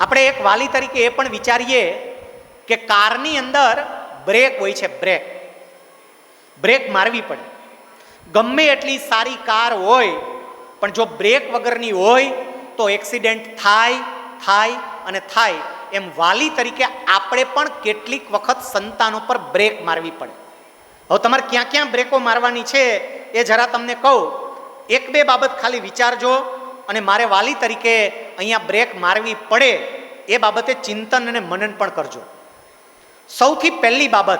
આપણે એક વાલી તરીકે એ પણ વિચારીએ કે કારની અંદર બ્રેક હોય છે, બ્રેક. બ્રેક મારવી પડે. ગમે એટલી સારી કાર હોય, પણ જો બ્રેક વગરની હોય, તો એક્સિડન્ટ થાય થાય અને થાય. એમ વાલી તરીકે આપણે પણ કેટલીક વખત સંતાનો પર બ્રેક મારવી પડે. હવે તમારે ક્યાં ક્યાં બ્રેકો મારવાની છે એ જરા તમને કહું. એક બે બાબત ખાલી વિચારજો. અને મારે વાલી તરીકે અહીંયા બ્રેક મારવી પડે એ બાબતે ચિંતન અને મનન પણ કરજો. સૌથી પહેલી બાબત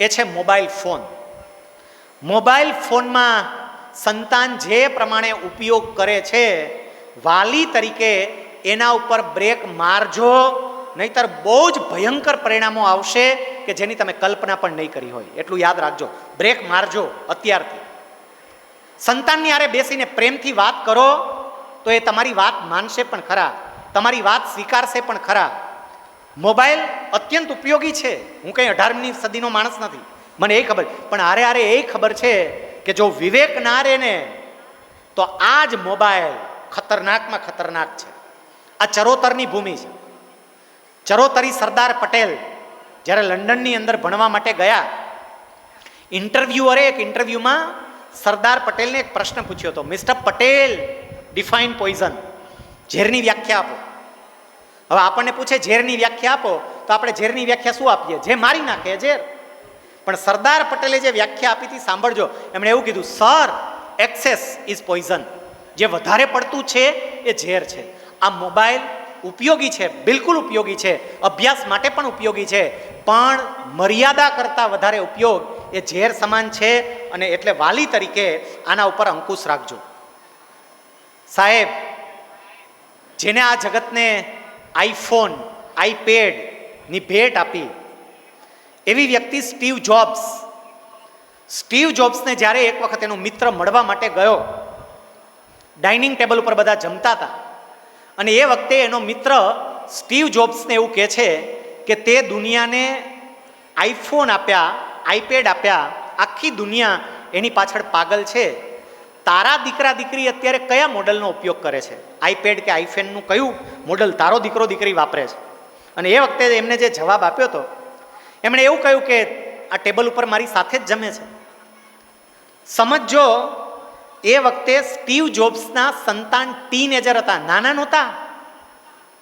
એ છે મોબાઈલ ફોન. મોબાઈલ ફોનમાં સંતાન જે પ્રમાણે ઉપયોગ કરે છે, વાલી તરીકે એના ઉપર બ્રેક મારજો, નહીતર બહુ જ ભયંકર પરિણામો આવશે કે જેની તમે કલ્પના પણ નહીં કરી હોય. એટલું યાદ રાખજો. બ્રેક મારજો અત્યારથી. સંતાનની આરે બેસીને પ્રેમથી વાત કરો તો એ તમારી વાત માનશે પણ ખરા. તમારી વાત સ્વીકારશે પણ ખરા. મોબાઈલ અત્યંત ઉપયોગી છે. હું કંઈ અઢારમી સદીનો માણસ નથી. મને એ ખબર. પણ આરે આરે એ ખબર છે કે જો વિવેક ના રહે ને, તો આ જ મોબાઈલ ખતરનાકમાં ખતરનાક છે. આ ચરોતરની ભૂમિ છે. ચરોતરી સરદાર પટેલ જ્યારે લંડનની અંદર ભણવા માટે ગયા, ઇન્ટરવ્યુઅરે એક ઇન્ટરવ્યુમાં સરદાર પટેલને એક પ્રશ્ન પૂછ્યો હતો. મિસ્ટર પટેલ ડિફાઇન પોઈઝન ઝેરની વ્યાખ્યા આપો. હવે આપણને પૂછે, ઝેરની વ્યાખ્યા આપો, તો આપણે ઝેરની વ્યાખ્યા શું આપીએ? જે મારી નાખે, ઝેર. પણ સરદાર પટેલે જે વ્યાખ્યા આપી હતી, સાંભળજો. એમણે એવું કીધું, સર, એક્સેસ ઇઝ પોઈઝન. જે વધારે પડતું છે, એ ઝેર છે. આ મોબાઈલ ઉપયોગી છે, બિલકુલ ઉપયોગી છે. અભ્યાસ માટે પણ ઉપયોગી છે. પણ મર્યાદા કરતાં વધારે ઉપયોગ એ ઝેર સમાન છે અને એટલે વાલી તરીકે આના ઉપર અંકુશ રાખજો. સાહેબ, જેને આ જગતને આઈફોન આઈપેડની ભેટ આપી, એવી વ્યક્તિ સ્ટીવ જોબ્સ. સ્ટીવ જોબ્સને જ્યારે એક વખત એનો મિત્ર મળવા માટે ગયો, ડાઇનિંગ ટેબલ ઉપર બધા જમતા હતા, અને એ વખતે એનો મિત્ર સ્ટીવ જોબ્સને એવું કહે છે કે તે દુનિયાને આઈફોન આપ્યા, આઈપેડ આપ્યા, આખી દુનિયા એની પાછળ પાગલ છે. તારા દીકરા દીકરી અત્યારે કયા મોડલનો ઉપયોગ કરે છે? આઈપેડ કે આઈફેનનું કયું મોડલ તારો દીકરો દીકરી વાપરે છે? અને એ વખતે એમને જે જવાબ આપ્યો હતો, એમણે એવું કહ્યું કે આ ટેબલ ઉપર મારી સાથે જ જમે છે. સમજો એ વખતે સ્ટીવ જોબ્સના સંતાન ટીનેજર હતા. નાના નહોતા,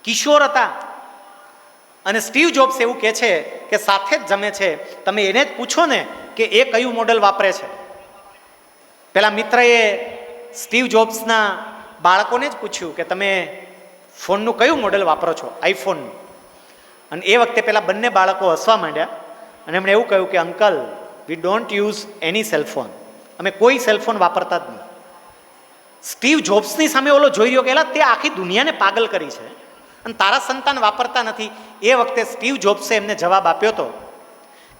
કિશોર હતા. અને સ્ટીવ જોબ્સ એવું કહે છે કે સાથે જ જમે છે. તમે એને જ પૂછો ને કે એ કયું મોડલ વાપરે છે? પેલા મિત્રએ સ્ટીવ જોબ્સના બાળકોને જ પૂછ્યું કે તમે ફોનનું કયું મોડલ વાપરો છો? આઈફોનનું. અને એ વખતે પેલા બંને બાળકો હસવા માંડ્યા અને એમણે એવું કહ્યું કે, uncle we don't use any cellphone અમે કોઈ સેલફોન વાપરતા જ નહીં. સ્ટીવ જોબ્સની સામે ઓલો જોઈ રહ્યો કે, એલા, તે આખી દુનિયાને પાગલ કરી છે. અને તારા સંતાન વાપરતા નથી. એ વખતે સ્ટીવ જોબ્સે એમને જવાબ આપ્યો હતો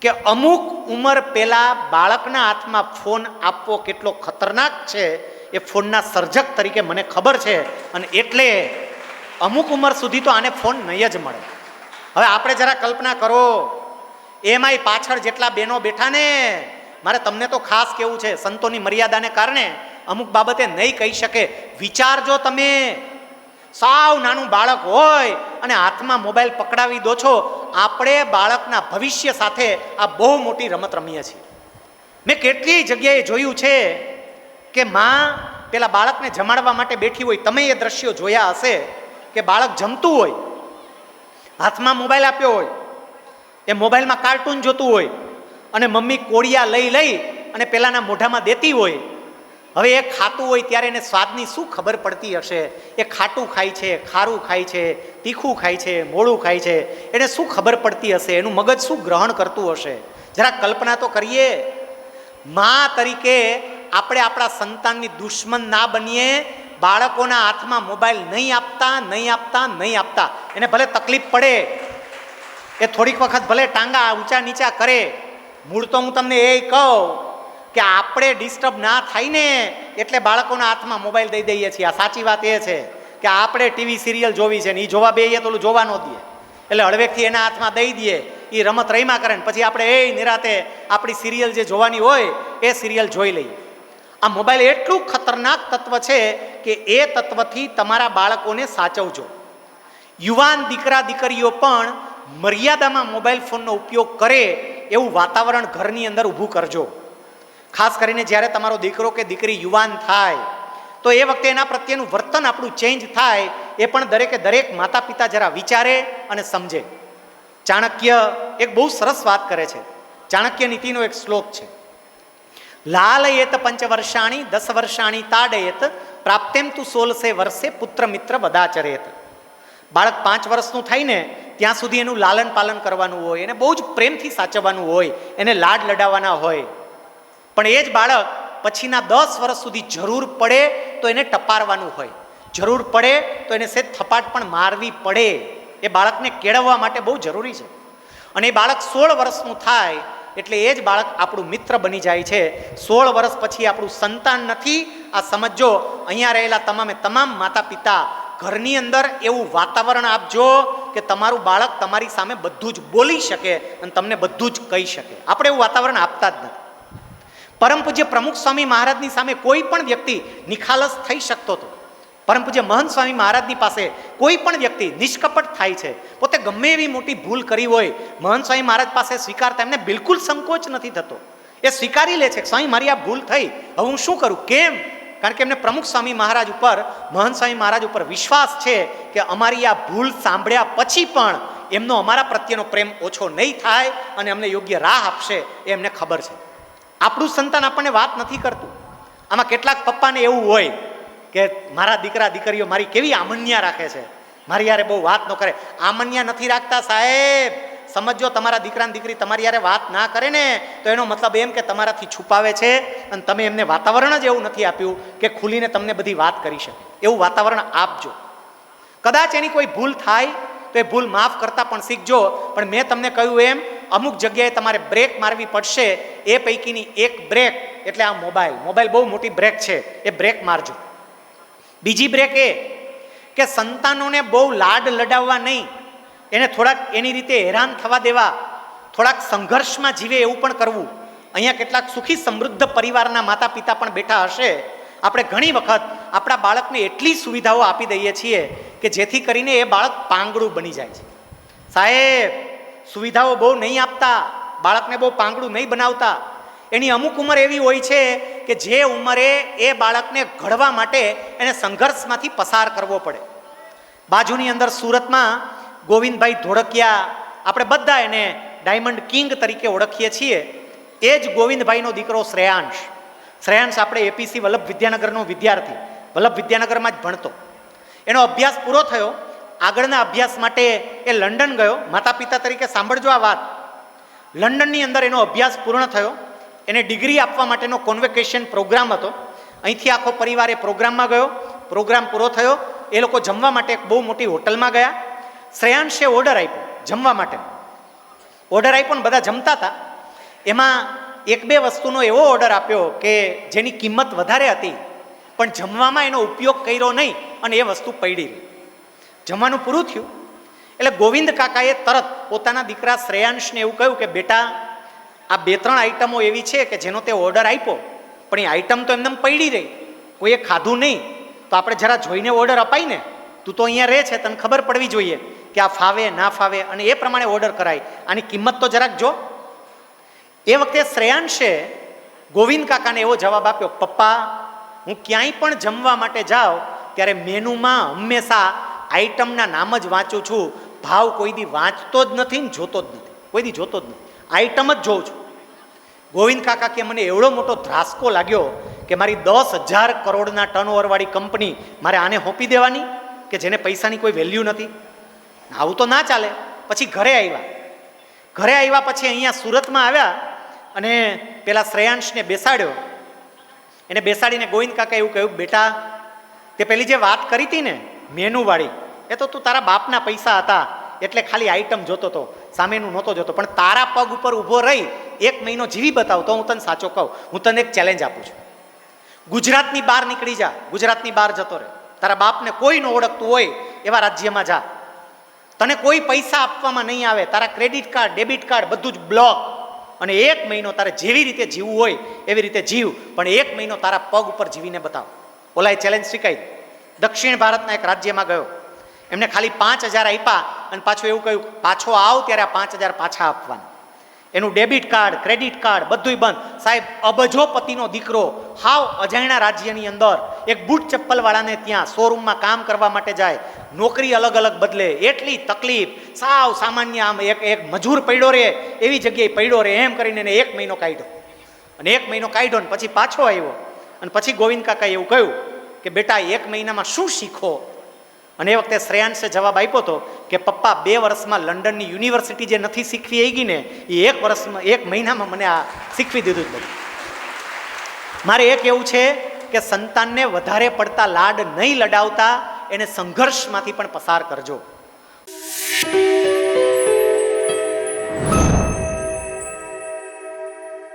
કે અમુક ઉંમર પહેલાં બાળકના હાથમાં ફોન આપવો કેટલો ખતરનાક છે, એ ફોનના સર્જક તરીકે મને ખબર છે અને એટલે અમુક ઉંમર સુધી તો આને ફોન નહીં જ મળે. હવે આપણે જરા કલ્પના કરો, એમાંય પાછળ જેટલા બહેનો બેઠા ને, મારે તમને તો ખાસ કેવું છે, સંતોની મર્યાદાને કારણે અમુક બાબતે નહીં કહી શકે. વિચારજો તમે. સાવ નાનું બાળક હોય અને હાથમાં મોબાઈલ પકડાવી દો છો, આપણે બાળકના ભવિષ્ય સાથે આ બહુ મોટી રમત રમીએ છીએ. મેં કેટલી જગ્યાએ જોયું છે કે માં પેલા બાળકને જમાડવા માટે બેઠી હોય, તમે એ દ્રશ્યો જોયા હશે કે બાળક જમતું હોય, હાથમાં મોબાઈલ આપ્યો હોય, એ મોબાઈલમાં કાર્ટૂન જોતું હોય, અને મમ્મી કોળિયા લઈ લઈ અને પેલાના મોઢામાં દેતી હોય હવે એ ખાતું હોય ત્યારે એને સ્વાદની શું ખબર પડતી હશે? એ ખાટું ખાય છે, ખારું ખાય છે, તીખું ખાય છે મોળું ખાય છે, એને શું ખબર પડતી હશે? એનું મગજ શું ગ્રહણ કરતું હશે? જરા કલ્પના તો કરીએ. મા તરીકે આપણે આપણા સંતાનની દુશ્મન ના બનીએ, બાળકોના હાથમાં મોબાઈલ નહીં આપતા નહીં આપતા નહીં આપતા. એને ભલે તકલીફ પડે. એ થોડીક વખત ભલે ટાંગા ઊંચા નીચા કરે. મૂળ તો હું તમને એ કહું કે આપણે ડિસ્ટર્બ ના થાય ને, એટલે બાળકોના હાથમાં મોબાઈલ દઈ દઈએ છીએ. આ સાચી વાત એ છે કે આપણે ટીવી સિરિયલ જોવી છે ને એ જોવા બેઈએ તો જોવા ન દઈએ. એટલે હળવેકથી એના હાથમાં દઈ દઈએ એ રમત રમ્યા કરે ને, પછી આપણે એ નિરાતે આપણી સિરિયલ જે જોવાની હોય, એ સિરિયલ જોઈ લઈએ. આ મોબાઈલ એટલું ખતરનાક તત્વ છે કે એ તત્વથી તમારા બાળકોને સાચવજો. યુવાન દીકરા દીકરીઓ પણ મર્યાદામાં મોબાઈલ ફોનનો ઉપયોગ કરે એવું વાતાવરણ ઘરની અંદર ઊભું કરજો. ખાસ કરીને જ્યારે તમારો દીકરો કે દીકરી યુવાન થાય, તો એ વખતે એના પ્રત્યેનું વર્તન આપણું ચેન્જ થાય, એ પણ દરેકે દરેક માતા પિતા જરા વિચારે અને સમજે. ચાણક્ય એક બહુ સરસ વાત કરે છે. ચાણક્ય નીતિનો એક શ્લોક છે. લાલયેત પંચ વર્ષાણી દસ વર્ષાણી તાડયેત, પ્રાપ્તેમ તું સોલસે વર્ષે પુત્ર મિત્ર વદાચરેત. બાળક પાંચ વર્ષનું થાય ને ત્યાં સુધી એનું લાલન પાલન કરવાનું હોય, એને બહુ જ પ્રેમથી સાચવવાનું હોય, એને લાડ લડાવવાના હોય. પણ એ જ બાળક પછીના દસ વર્ષ સુધી જરૂર પડે તો એને ટપારવાનું હોય. જરૂર પડે તો એને સેજ થપાટ પણ મારવી પડે. એ બાળકને કેળવવા માટે બહુ જરૂરી છે. અને એ બાળક સોળ વર્ષનું થાય એટલે એ જ બાળક આપણું મિત્ર બની જાય છે. સોળ વર્ષ પછી આપણું સંતાન નથી. આ સમજો અહીંયા રહેલા તમામે તમામ માતા પિતા ઘરની અંદર એવું વાતાવરણ આપજો કે તમારું બાળક તમારી સામે બધું જ બોલી શકે અને તમને બધું જ કહી શકે. આપણે એવું વાતાવરણ આપતા જ નથી. પરમ પૂજ્ય પ્રમુખ સ્વામી મહારાજની સામે કોઈ પણ વ્યક્તિ નિખાલસ થઈ શકતો હતો. પરમ પૂજ્ય મહંત સ્વામી મહારાજની પાસે કોઈ પણ વ્યક્તિ નિષ્કપટ થાય છે. પોતે ગમે એવી મોટી ભૂલ કરી હોય, મહંત સ્વામી મહારાજ પાસે સ્વીકારતા એમને બિલકુલ સંકોચ નથી થતો. એ સ્વીકારી લે છે સ્વામી, મારી આ ભૂલ થઈ. હવે હું શું કરું? કેમ? કારણ કે એમને પ્રમુખ સ્વામી મહારાજ ઉપર, મહંત સ્વામી મહારાજ ઉપર વિશ્વાસ છે કે અમારી આ ભૂલ સાંભળ્યા પછી પણ એમનો અમારા પ્રત્યેનો પ્રેમ ઓછો નહીં થાય અને અમને યોગ્ય રાહ આપશે એ એમને ખબર છે. આપણું સંતાન આપણને વાત નથી કરતું. આમાં કેટલાક પપ્પાને એવું હોય કે મારા દીકરા, દીકરીઓ મારી કેવી આમન્યા રાખે છે. મારી યારે બહુ વાત ન કરે. આમન્યા નથી રાખતા સાહેબ. સમજો તમારા દીકરાની દીકરી તમારી યારે વાત ના કરે ને, તો એનો મતલબ એમ કે તમારાથી છુપાવે છે અને તમે એમને વાતાવરણ જ એવું નથી આપ્યું કે ખુલીને તમને બધી વાત કરી શકે. એવું વાતાવરણ આપજો. કદાચ એની કોઈ ભૂલ થાય, તો એ ભૂલ માફ કરતા પણ શીખજો. પણ મેં તમને કહ્યું એમ અમુક જગ્યાએ તમારે બ્રેક મારવી પડશે, એ પૈકીની એક બ્રેક, એટલે આ મોબાઈલ. મોબાઈલ બહુ મોટી બ્રેક છે, એ બ્રેક મારજો. બીજી બ્રેક એ કે સંતાનોને બહુ લાડ લડાવવા નહીં. એને થોડાક એની રીતે હેરાન થવા દેવા, થોડાક સંઘર્ષમાં જીવે એવું પણ કરવું. અહીંયા કેટલાક સુખી સમૃદ્ધ પરિવારના માતા પિતા પણ બેઠા હશે. આપણે ઘણી વખત આપણા બાળકને એટલી સુવિધાઓ આપી દઈએ છીએ કે જેથી કરીને એ બાળક પાંગડું બની જાય છે. સાહેબ સુવિધાઓ બહુ નહીં આપતા, બાળકને બહુ પાંગડું નહીં બનાવતા. એની અમુક ઉંમર એવી હોય છે કે જે ઉંમરે એ બાળકને ઘડવા માટે એને સંઘર્ષમાંથી પસાર કરવો પડે. બાજુની અંદર સુરતમાં ગોવિંદભાઈ ધોળકિયા, આપણે બધા એને ડાયમંડ કિંગ તરીકે ઓળખીએ છીએ. એ જ ગોવિંદભાઈનો દીકરો શ્રેયાંશ. શ્રેયાંશ આપણે એપીસી વલ્લભ વિદ્યાનગરનો વિદ્યાર્થી. વલ્લભ વિદ્યાનગરમાં જ ભણતો. એનો અભ્યાસ પૂરો થયો. આગળના અભ્યાસ માટે એ લંડન ગયો. માતા પિતા તરીકે સાંભળજો આ વાત. લંડનની અંદર એનો અભ્યાસ પૂર્ણ થયો. એને ડિગ્રી આપવા માટેનો કોન્વેકેશન પ્રોગ્રામ હતો. અહીંથી આખો પરિવાર એ પ્રોગ્રામમાં ગયો. પ્રોગ્રામ પૂરો થયો. એ લોકો જમવા માટે એક બહુ મોટી હોટલમાં ગયા. શ્રેયાંશે ઓર્ડર આપ્યો જમવા માટે. ઓર્ડર આપ્યો ને બધા જમતા હતા. એમાં એક બે વસ્તુનો એવો ઓર્ડર આપ્યો કે જેની કિંમત વધારે હતી, પણ જમવામાં એનો ઉપયોગ કર્યો નહીં અને એ વસ્તુ પડી રહી. જમવાનું પૂરું થયું. એટલે ગોવિંદ કાકાએ તરત પોતાના દીકરા શ્રેયાંશને એવું કહ્યું કે, બેટા, આ બે ત્રણ આઈટમો એવી છે કે જેનો તે ઓર્ડર આપ્યો, પણ એ આઈટમ તો એમને પડી રહી. કોઈએ ખાધું નહીં. તો આપણે જરા જોઈને ઓર્ડર અપાય ને. તું તો અહીંયા રહે છે, તને ખબર પડવી જોઈએ કે આ ફાવે, ના ફાવે અને એ પ્રમાણે ઓર્ડર કરાય. આની કિંમત તો જરાક જો. એ વખતે શ્રેયાંશે ગોવિંદ કાકાને એવો જવાબ આપ્યો, પપ્પા, હું ક્યાંય પણ જમવા માટે જાઉં, ત્યારે મેનુમાં હંમેશા આઈટમના નામ જ વાંચું છું. ભાવ કોઈ દી વાંચતો જ નથી ને જોતો જ નથી. કોઈ દી જોતો જ નથી. આઈટમ જ જોઉં છું. ગોવિંદ કાકા કે મને એવડો મોટો ધ્રાસકો લાગ્યો કે મારી દસ હજાર કરોડના ટર્નઓવરવાળી કંપની મારે આને હોપી દેવાની કે જેને પૈસાની કોઈ વેલ્યુ નથી? આવું તો ના ચાલે. પછી ઘરે આવ્યા. ઘરે આવ્યા પછી અહીંયા સુરતમાં આવ્યા અને પેલા શ્રેયાંશને બેસાડ્યો. એને બેસાડીને ગોવિંદ કાકા એવું કહ્યું, બેટા, તે પેલી જે વાત કરી હતી ને મેનુવાળી. એ તો તું તારા બાપના પૈસા હતા, એટલે ખાલી આઈટમ જોતો હતો સામેનું નહોતો જોતો. પણ તારા પગ ઉપર ઊભો રહી, એક મહિનો જીવી બતાવ તો હું તને સાચો કહું. હું તને એક ચેલેન્જ આપું છું. ગુજરાતની બહાર નીકળી જા, ગુજરાતની બહાર જતો રહે. તારા બાપને કોઈ ન ઓળખતું હોય એવા રાજ્યમાં જા. તને કોઈ પૈસા આપવામાં નહીં આવે, તારા ક્રેડિટ કાર્ડ ડેબિટ કાર્ડ બધું જ બ્લોક અને એક મહિનો તારે જેવી રીતે જીવવું હોય, એવી રીતે જીવ, પણ એક મહિનો તારા પગ ઉપર જીવીને બતાવ. ઓલાએ ચેલેન્જ સ્વીકારી દક્ષિણ ભારતના એક રાજ્યમાં ગયો. એમને ખાલી પાંચ હજાર આપ્યા અને પાછું એવું કહ્યું, પાછો આવ ત્યારે આ પાંચ હજાર પાછા આપવાના. એનું ડેબિટ કાર્ડ, ક્રેડિટ કાર્ડ બધુંય બંધ. સાહેબ અબજોપતિનો દીકરો હાવ અજાણ્યા રાજ્યની અંદર એક બૂટ ચપ્પલવાળાને ત્યાં શોરૂમમાં કામ કરવા માટે જાય. નોકરી અલગ અલગ બદલે. એટલી તકલીફ. સાવ સામાન્ય આમ એક એક મજૂર પડ્યો રહે એવી જગ્યાએ પડ્યો રહે એમ કરીને એને એક મહિનો કાઢ્યો. અને એક મહિનો કાઢ્યો ને પછી પાછો આવ્યો. અને પછી ગોવિંદ કાકાએ એવું કહ્યું કે બેટા એક મહિનામાં શું શીખો? અને એ વખતે શ્રેયાંશે જવાબ આપ્યો હતો કે પપ્પા, બે વર્ષમાં લંડનની યુનિવર્સિટી જે નથી શીખવી આવી ગઈ ને, એ એક વર્ષમાં, એક મહિનામાં મને આ શીખવી દીધું જ બધું. મારે એક એવું છે કે સંતાનને વધારે પડતા લાડ નહીં લડાવતા, એને સંઘર્ષમાંથી પણ પસાર કરજો.